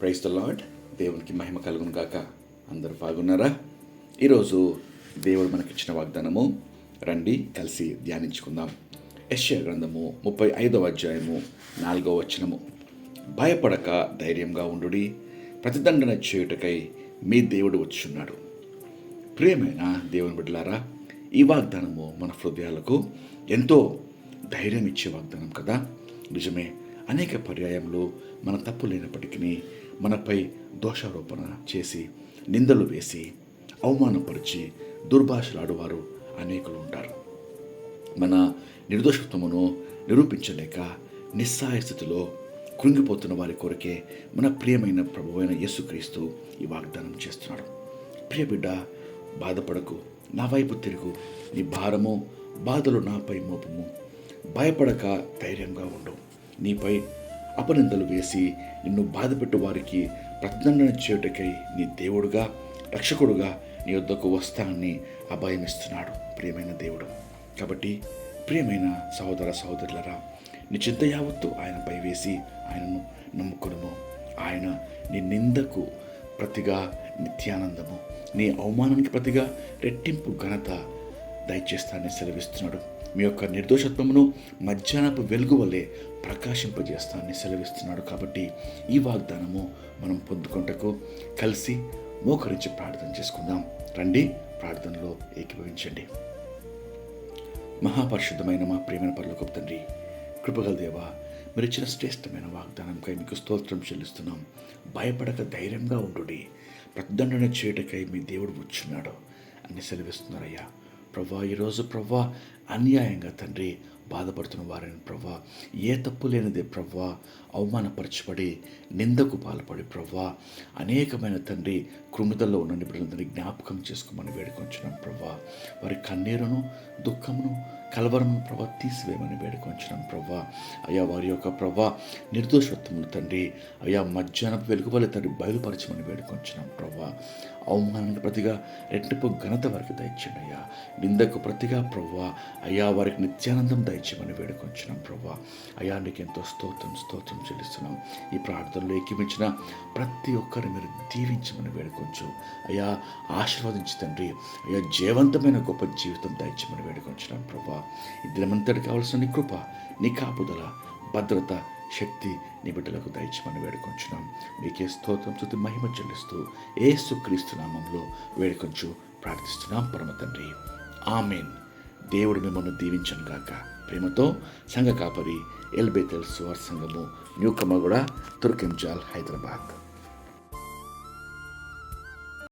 Price the lord దేవునికి మహిమ కలుగును గాక. అందరూ బాగున్నారా ఈరోజు దేవుడు మనకిచ్చిన వాగ్దానము రండి కలిసి ధ్యానించుకుందాం. యశ్య గ్రంథము ముప్పై ఐదవ అధ్యాయము నాలుగవ వచనము. భయపడక ధైర్యంగా ఉండుడి. ప్రతిదండన చేయుటకై మీ దేవుడు వచ్చున్నాడు. ప్రియమైన దేవుని బిడ్డలారా ఈ వాగ్దానము మన హృదయాలకు ఎంతో ధైర్యం ఇచ్చే వాగ్దానం కదా. నిజమే అనేక పర్యాయంలో మన తప్పు లేనప్పటికీ మనపై దోషారోపణ చేసి నిందలు వేసి అవమానపరిచి దుర్భాషలాడువారు అనేకులు ఉంటారు మన నిర్దోషత్వమును నిరూపించలేక నిస్సహాయ స్థితిలో కృంగిపోతున్న వారి కొరకే మన ప్రియమైన ప్రభువైన యేసుక్రీస్తు ఈ వాగ్దానం చేస్తున్నాడు. ప్రియ బిడ్డ బాధపడకు. నా వైపు తిరుగు. నీ భారము బాధలు నాపై మోపము. భయపడక ధైర్యంగా ఉండవు నీపై అపనిందలు వేసి నిన్ను బాధపెట్టు వారికి ప్రతిదండన చేయుటకై నీ దేవుడుగా రక్షకుడుగా నీ వద్దకు వస్తానని అభయమిస్తున్నాడు ప్రియమైన దేవుడు. కాబట్టి ప్రియమైన సహోదర సహోదరులరా నీ చింత యావత్తు ఆయనపై వేసి ఆయనను నమ్ముకును ఆయన నీ నిందకు ప్రతిగా నిత్యానందము. నీ అవమానానికి ప్రతిగా రెట్టింపు ఘనత దయచేస్తానని సెలవిస్తున్నాడు. మీ యొక్క నిర్దోషత్వమును మధ్యాహ్నపు వెలుగు వల్లే ప్రకాశింపజేస్తానని సెలవిస్తున్నాడు. కాబట్టి ఈ వాగ్దానము మనం పొందుకుంటకు కలిసి మోకరించి ప్రార్థన చేసుకుందాం. రండి ప్రార్థనలో ఏకీభవించండి. మహాపరిశుద్ధమైన మా ప్రేమైన పరలోకపు తండ్రి కృపగల దేవా మీరు ఇచ్చిన శ్రేష్టమైన వాగ్దానంకై మీకు స్తోత్రం చెల్లిస్తున్నాం. భయపడక ధైర్యంగా ఉండు ప్రతిదండన చేయుటకై మీ దేవుడు వచ్చున్నాడు అని సెలవిస్తున్నారయ్యా. ప్రభా ఈరోజు ప్రభా అన్యాయంగా తండ్రి. బాధపడుతున్న వారిని ప్రవ్వా. ఏ తప్పు లేనిదే ప్రవ్వా అవమానపరచబడి నిందకు పాల్పడి ప్రవ్వా. అనేకమైన తండ్రి కృమిదల్లో ఉన్న బిడ్డలందరినీ జ్ఞాపకం చేసుకోమని వేడుకొంచున్నాం ప్రవ్వా. వారి కన్నీరును దుఃఖమును కలవరమును ప్రభా తీసివేయమని వేడుకొంచున్నాం ప్రవ్వా. అయ్యా వారి యొక్క ప్రభా నిర్దోషత్వములు తండ్రి అయ్యా మధ్యాహ్నం వెలుగువల తండ్రి బయలుపరచమని వేడుకొంచున్నాం ప్రవ్వా. అవమానానికి ప్రతిగా రెట్టింపు ఘనత వారికి దయచండి అయ్యా. నిందకు ప్రతిగా ప్రవ్వా. అయ్యా వారికి నిత్యానందం దయచేయమని వేడుకొంచున్నాం ప్రభా. అయ్యా నీకు ఎంతో స్తోత్రం స్తోత్రం చెల్లిస్తున్నాం. ఈ ప్రార్థనలో ఎక్కిమించిన ప్రతి ఒక్కరిని మీరు దీవించమని వేడుకొంచు. అయ్యా ఆశీర్వదించి తండ్రి. అయ్యా జీవంతమైన గొప్ప జీవితం దయచేయమని వేడుకొంచున్నాం ప్రభా. ఈ దినమంతటి కావాల్సిన నీ కృప నీ కాపుదల భద్రత శక్తి నీ బిడ్డలకు దయచేయమని వేడుకొంచున్నాం. మీకే స్తోత్రం చుతి మహిమ చెల్లిస్తూ ఏసుక్రీస్తు నామంలో వేడుకొంచు ప్రార్థిస్తున్నాం పరమ తండ్రి. ఆమెన్. దేవుడు మిమ్మల్ని దీవించను గాక. ప్రేమతో సంఘ కాపరి ఎల్బేతెల్ సువార్ సంఘము న్యూ కమగూడ తుర్కెంజాల్ హైదరాబాద్